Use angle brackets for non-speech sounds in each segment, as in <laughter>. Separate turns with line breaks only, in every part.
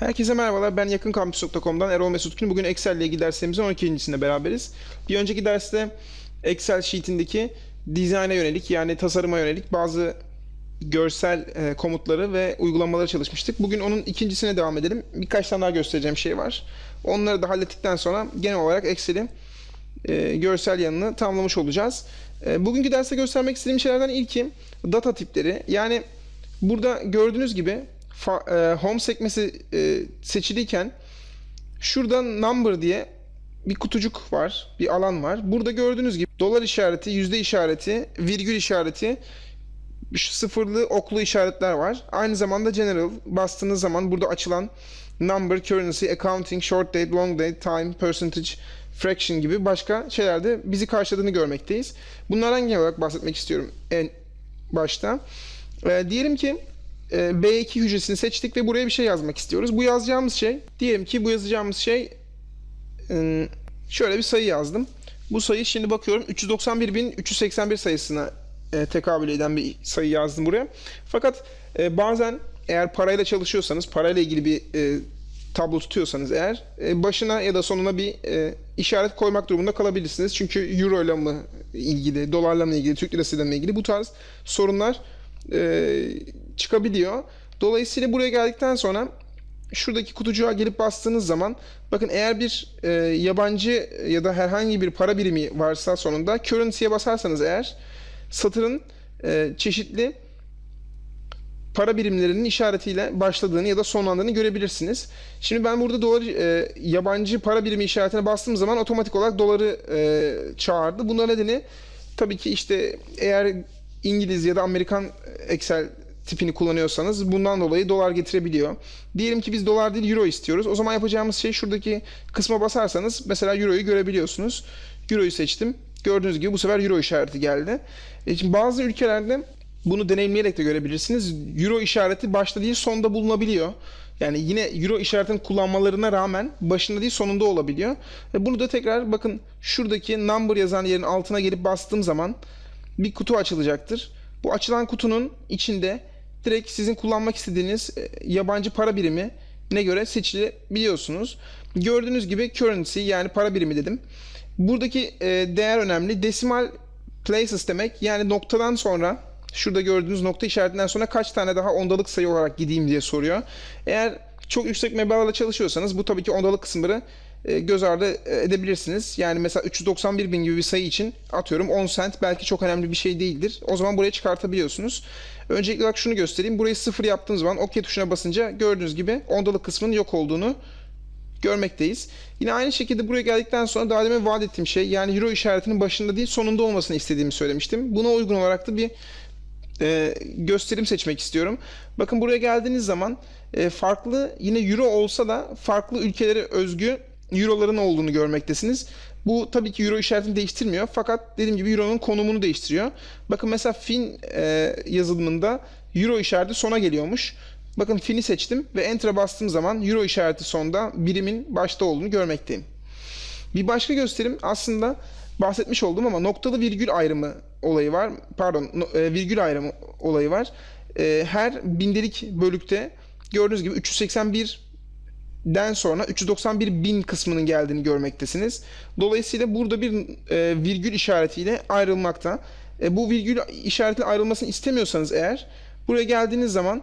Herkese merhabalar. Ben yakınkampüs.com'dan Erol Mesut Gün. Bugün Excel ile ilgili derslerimizin 12.sinde beraberiz. Bir önceki derste Excel sheet'indeki dizayna yönelik yani tasarıma yönelik bazı görsel e, komutları ve uygulamaları çalışmıştık. Bugün onun ikincisine devam edelim. Birkaç tane daha göstereceğim şey var. Onları da hallettikten sonra genel olarak Excel'i e, görsel yanını tamamlamış olacağız. E, bugünkü derste göstermek istediğim şeylerden ilki data tipleri. Yani burada gördüğünüz gibi e, home sekmesi e, seçiliyken şurada number diye bir kutucuk var, bir alan var. Burada gördüğünüz gibi dolar işareti, yüzde işareti, virgül işareti, sıfırlı oklu işaretler var. Aynı zamanda general bastığınız zaman burada açılan number, currency, accounting, short date, long date, time, percentage, fraction gibi başka şeylerde bizi karşıladığını görmekteyiz. Bunlardan genel olarak bahsetmek istiyorum en başta. Ee, diyelim ki e, B2 hücresini seçtik ve buraya bir şey yazmak istiyoruz. Bu yazacağımız şey, diyelim ki bu yazacağımız şey e, şöyle bir sayı yazdım. Bu sayı şimdi bakıyorum 391.381 sayısına e, tekabül eden bir sayı yazdım buraya. Fakat e, bazen eğer parayla çalışıyorsanız, parayla ilgili bir e, tablo tutuyorsanız eğer e, başına ya da sonuna bir e, işaret koymak durumunda kalabilirsiniz. Çünkü euro ile mi ilgili, dolarla mı ilgili, Türk lirasıyla mı ilgili bu tarz sorunlar e, çıkabiliyor. Dolayısıyla buraya geldikten sonra şuradaki kutucuğa gelip bastığınız zaman bakın eğer bir e, yabancı ya da herhangi bir para birimi varsa sonunda currency'ye basarsanız eğer satırın e, çeşitli para birimlerinin işaretiyle başladığını ya da sonlandığını görebilirsiniz. Şimdi ben burada dolar e, yabancı para birimi işaretine bastığım zaman otomatik olarak doları e, çağırdı. Bunun nedeni tabii ki işte eğer İngiliz ya da Amerikan Excel tipini kullanıyorsanız bundan dolayı dolar getirebiliyor. Diyelim ki biz dolar değil euro istiyoruz. O zaman yapacağımız şey şuradaki kısma basarsanız mesela euroyu görebiliyorsunuz. Euroyu seçtim. Gördüğünüz gibi bu sefer euro işareti geldi. E şimdi bazı ülkelerde bunu deneyimleyerek de görebilirsiniz. Euro işareti başta değil sonda bulunabiliyor. Yani yine euro işaretini kullanmalarına rağmen başında değil sonunda olabiliyor. Ve bunu da tekrar bakın şuradaki number yazan yerin altına gelip bastığım zaman bir kutu açılacaktır. Bu açılan kutunun içinde direkt sizin kullanmak istediğiniz e, yabancı para birimi ne göre seçilebiliyorsunuz. Gördüğünüz gibi currency yani para birimi dedim. Buradaki e, değer önemli. Decimal places demek yani noktadan sonra şurada gördüğünüz nokta işaretinden sonra kaç tane daha ondalık sayı olarak gideyim diye soruyor. Eğer çok yüksek meblağlarla çalışıyorsanız bu tabii ki ondalık kısımları göz ardı edebilirsiniz. Yani mesela 391 bin gibi bir sayı için atıyorum 10 cent belki çok önemli bir şey değildir. O zaman buraya çıkartabiliyorsunuz. Öncelikli olarak şunu göstereyim. Burayı sıfır yaptığım zaman OK tuşuna basınca gördüğünüz gibi ondalık kısmının yok olduğunu görmekteyiz. Yine aynı şekilde buraya geldikten sonra daha demin vaat ettiğim şey yani euro işaretinin başında değil sonunda olmasını istediğimi söylemiştim. Buna uygun olarak da bir e, gösterim seçmek istiyorum. Bakın buraya geldiğiniz zaman e, farklı yine euro olsa da farklı ülkelere özgü euroların olduğunu görmektesiniz. Bu tabii ki euro işaretini değiştirmiyor fakat dediğim gibi euronun konumunu değiştiriyor. Bakın mesela fin e, yazılımında euro işareti sona geliyormuş. Bakın fin'i seçtim ve enter'a bastığım zaman euro işareti sonda birimin başta olduğunu görmekteyim. Bir başka gösterim aslında bahsetmiş oldum ama noktalı virgül ayrımı olayı var. Pardon, e, virgül ayrımı olayı var. E, Her bindelik bölükte gördüğünüz gibi 381 den sonra 391 bin kısmının geldiğini görmektesiniz. Dolayısıyla burada bir e, virgül işaretiyle ayrılmakta. E, bu virgül işaretiyle ayrılmasını istemiyorsanız eğer buraya geldiğiniz zaman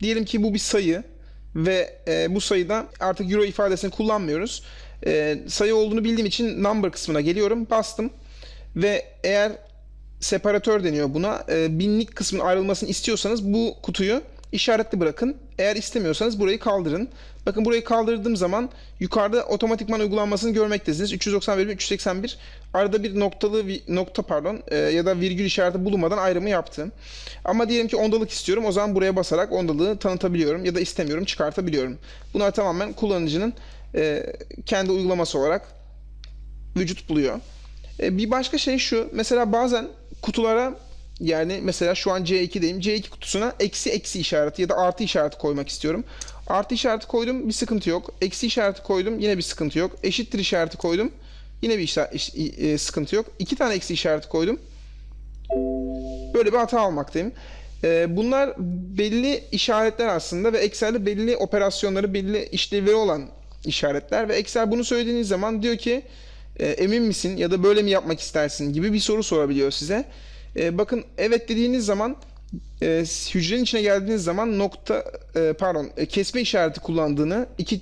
diyelim ki bu bir sayı ve e, bu sayıda artık euro ifadesini kullanmıyoruz. E, sayı olduğunu bildiğim için number kısmına geliyorum. Bastım ve eğer separatör deniyor buna. E, binlik kısmın ayrılmasını istiyorsanız bu kutuyu işaretli bırakın. Eğer istemiyorsanız burayı kaldırın. Bakın burayı kaldırdığım zaman yukarıda otomatikman uygulanmasını görmektesiniz. 391 ve 381 arada bir noktalı nokta pardon e, ya da virgül işareti bulunmadan ayrımı yaptım. Ama diyelim ki ondalık istiyorum. O zaman buraya basarak ondalığı tanıtabiliyorum ya da istemiyorum çıkartabiliyorum. Bunlar tamamen kullanıcının e, kendi uygulaması olarak vücut buluyor. E, bir başka şey şu. Mesela bazen kutulara yani mesela şu an C2'deyim. C2 kutusuna eksi eksi işareti ya da artı işareti koymak istiyorum. Artı işareti koydum bir sıkıntı yok. Eksi işareti koydum yine bir sıkıntı yok. Eşittir işareti koydum yine bir işa- iş- e, sıkıntı yok. İki tane eksi işareti koydum. Böyle bir hata almaktayım. Ee, bunlar belli işaretler aslında ve Excel'de belli operasyonları, belli işlevleri olan işaretler ve Excel bunu söylediğiniz zaman diyor ki e, emin misin ya da böyle mi yapmak istersin gibi bir soru sorabiliyor size. E, bakın evet dediğiniz zaman e, hücrenin içine geldiğiniz zaman nokta e, pardon e, kesme işareti kullandığını iki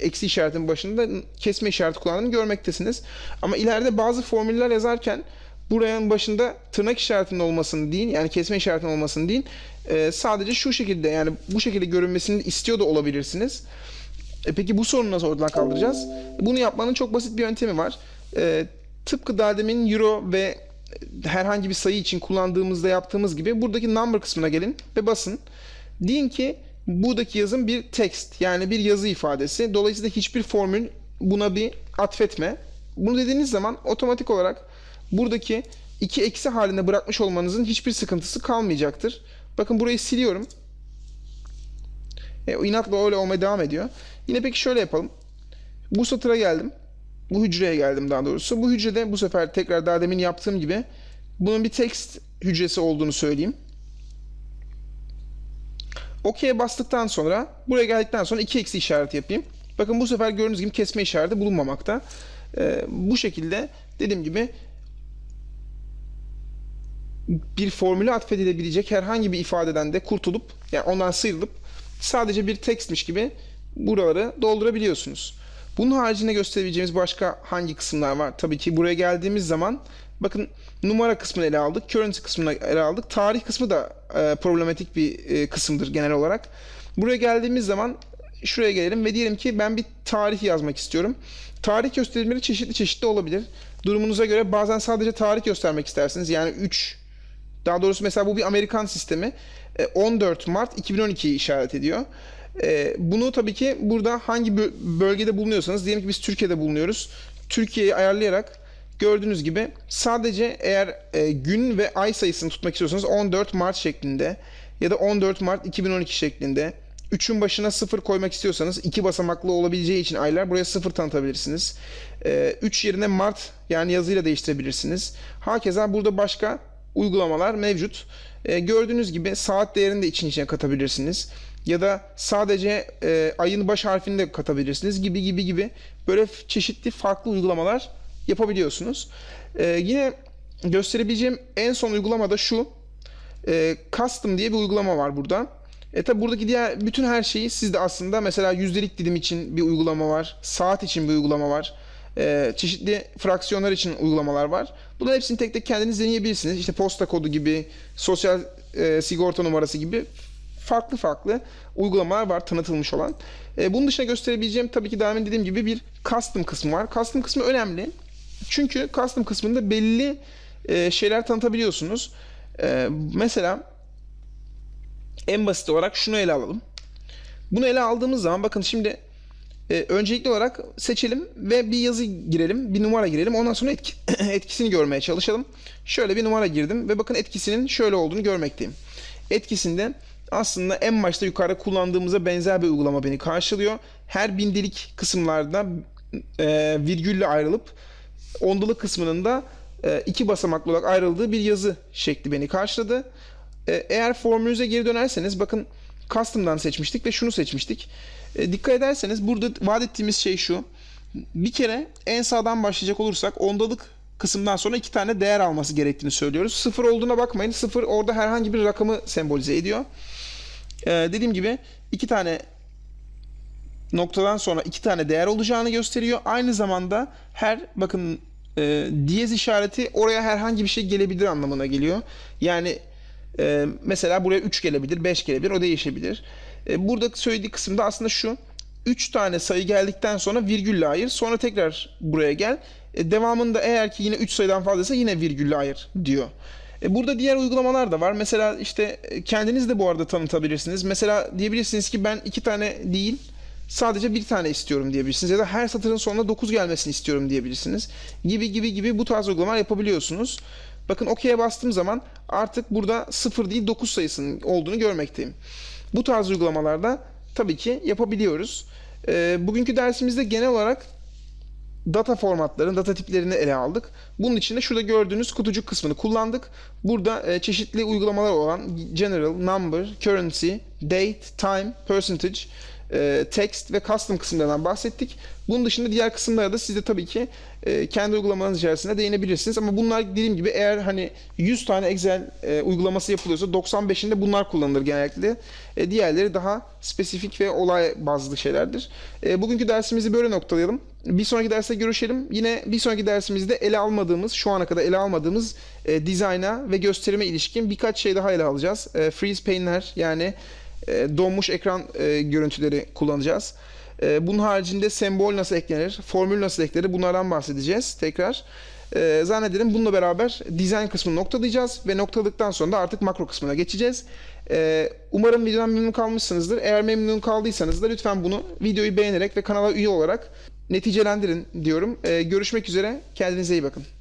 eksi işaretin başında kesme işareti kullandığını görmektesiniz. Ama ileride bazı formüller yazarken buranın başında tırnak işaretinin olmasını değil yani kesme işaretinin olmasını değil e, sadece şu şekilde yani bu şekilde görünmesini istiyor da olabilirsiniz. E peki bu sorunu nasıl ortadan kaldıracağız? Bunu yapmanın çok basit bir yöntemi var. E, tıpkı daha demin euro ve herhangi bir sayı için kullandığımızda yaptığımız gibi buradaki number kısmına gelin ve basın. Deyin ki buradaki yazım bir text yani bir yazı ifadesi. Dolayısıyla hiçbir formül buna bir atfetme. Bunu dediğiniz zaman otomatik olarak buradaki iki eksi halinde bırakmış olmanızın hiçbir sıkıntısı kalmayacaktır. Bakın burayı siliyorum. E, inatla öyle olmaya devam ediyor. Yine peki şöyle yapalım. Bu satıra geldim. Bu hücreye geldim daha doğrusu. Bu hücrede bu sefer tekrar daha demin yaptığım gibi bunun bir text hücresi olduğunu söyleyeyim. OK'ye bastıktan sonra buraya geldikten sonra 2 eksi işareti yapayım. Bakın bu sefer gördüğünüz gibi kesme işareti bulunmamakta. Ee, bu şekilde dediğim gibi bir formüle atfedilebilecek herhangi bir ifadeden de kurtulup yani ondan sıyrılıp sadece bir tekstmiş gibi buraları doldurabiliyorsunuz. Bunun haricinde gösterebileceğimiz başka hangi kısımlar var? Tabii ki buraya geldiğimiz zaman bakın numara kısmını ele aldık, currency kısmını ele aldık. Tarih kısmı da e, problematik bir e, kısımdır genel olarak. Buraya geldiğimiz zaman şuraya gelelim ve diyelim ki ben bir tarih yazmak istiyorum. Tarih gösterimleri çeşitli çeşitli olabilir. Durumunuza göre bazen sadece tarih göstermek istersiniz. Yani 3 daha doğrusu mesela bu bir Amerikan sistemi. E, 14 Mart 2012'yi işaret ediyor. E, bunu tabii ki burada hangi bö- bölgede bulunuyorsanız diyelim ki biz Türkiye'de bulunuyoruz. Türkiye'yi ayarlayarak gördüğünüz gibi sadece eğer e, gün ve ay sayısını tutmak istiyorsanız 14 Mart şeklinde ya da 14 Mart 2012 şeklinde 3'ün başına 0 koymak istiyorsanız iki basamaklı olabileceği için aylar buraya 0 tanıtabilirsiniz. 3 yerine Mart yani yazıyla değiştirebilirsiniz. Hakeza burada başka uygulamalar mevcut. E, gördüğünüz gibi saat değerini de için içine katabilirsiniz. Ya da sadece e, ayın baş harfini de katabilirsiniz gibi gibi gibi böyle çeşitli farklı uygulamalar yapabiliyorsunuz. E, yine gösterebileceğim en son uygulama da şu. E, custom diye bir uygulama var burada. E tabi buradaki diğer bütün her şeyi sizde aslında mesela yüzdelik dilim için bir uygulama var. Saat için bir uygulama var. E, çeşitli fraksiyonlar için uygulamalar var. Bunların hepsini tek tek kendiniz deneyebilirsiniz. İşte posta kodu gibi, sosyal e, sigorta numarası gibi farklı farklı uygulamalar var tanıtılmış olan. E, bunun dışında gösterebileceğim tabii ki daha önce dediğim gibi bir custom kısmı var. Custom kısmı önemli. Çünkü custom kısmında belli e, şeyler tanıtabiliyorsunuz. E, mesela en basit olarak şunu ele alalım. Bunu ele aldığımız zaman bakın şimdi e, öncelikli olarak seçelim ve bir yazı girelim, bir numara girelim. Ondan sonra etki, <clears throat> etkisini görmeye çalışalım. Şöyle bir numara girdim ve bakın etkisinin şöyle olduğunu görmekteyim. Etkisinde aslında en başta yukarıda kullandığımıza benzer bir uygulama beni karşılıyor. Her bindelik kısımlarda e, virgülle ayrılıp ondalık kısmının da e, iki basamaklı olarak ayrıldığı bir yazı şekli beni karşıladı. E, eğer formülünüze geri dönerseniz bakın custom'dan seçmiştik ve şunu seçmiştik. E, dikkat ederseniz burada vaat ettiğimiz şey şu. Bir kere en sağdan başlayacak olursak ondalık kısımdan sonra iki tane değer alması gerektiğini söylüyoruz. Sıfır olduğuna bakmayın. Sıfır orada herhangi bir rakamı sembolize ediyor. E, dediğim gibi iki tane noktadan sonra iki tane değer olacağını gösteriyor. Aynı zamanda her bakın e, diyez işareti oraya herhangi bir şey gelebilir anlamına geliyor. Yani e, mesela buraya 3 gelebilir, 5 gelebilir, o değişebilir. E, burada söylediği kısımda aslında şu. 3 tane sayı geldikten sonra virgülle ayır. Sonra tekrar buraya gel. E, devamında eğer ki yine 3 sayıdan fazlaysa yine virgülle ayır diyor. E, burada diğer uygulamalar da var. Mesela işte e, kendiniz de bu arada tanıtabilirsiniz. Mesela diyebilirsiniz ki ben 2 tane değil sadece bir tane istiyorum diyebilirsiniz. Ya da her satırın sonuna 9 gelmesini istiyorum diyebilirsiniz. Gibi gibi gibi bu tarz uygulamalar yapabiliyorsunuz. Bakın OK'ye bastığım zaman artık burada 0 değil 9 sayısının olduğunu görmekteyim. Bu tarz uygulamalarda tabii ki yapabiliyoruz. Ee, bugünkü dersimizde genel olarak data formatlarını, data tiplerini ele aldık. Bunun için de şurada gördüğünüz kutucuk kısmını kullandık. Burada e, çeşitli uygulamalar olan general, number, currency, date, time, percentage, e, text ve custom kısımlarından bahsettik. Bunun dışında diğer kısımlara da siz de tabii ki e, kendi uygulamanız içerisinde değinebilirsiniz. Ama bunlar dediğim gibi eğer hani 100 tane Excel e, uygulaması yapılıyorsa 95'inde bunlar kullanılır genellikle. E, diğerleri daha spesifik ve olay bazlı şeylerdir. E, bugünkü dersimizi böyle noktalayalım. Bir sonraki derste görüşelim. Yine bir sonraki dersimizde ele almadığımız, şu ana kadar ele almadığımız e, dizayna ve gösterime ilişkin birkaç şey daha ele alacağız. E, freeze pane'ler yani donmuş ekran e, görüntüleri kullanacağız. E, bunun haricinde sembol nasıl eklenir, formül nasıl eklenir bunlardan bahsedeceğiz tekrar. E, zannederim bununla beraber dizayn kısmını noktalayacağız ve noktaladıktan sonra da artık makro kısmına geçeceğiz. E, umarım videodan memnun kalmışsınızdır. Eğer memnun kaldıysanız da lütfen bunu videoyu beğenerek ve kanala üye olarak neticelendirin diyorum. E, görüşmek üzere. Kendinize iyi bakın.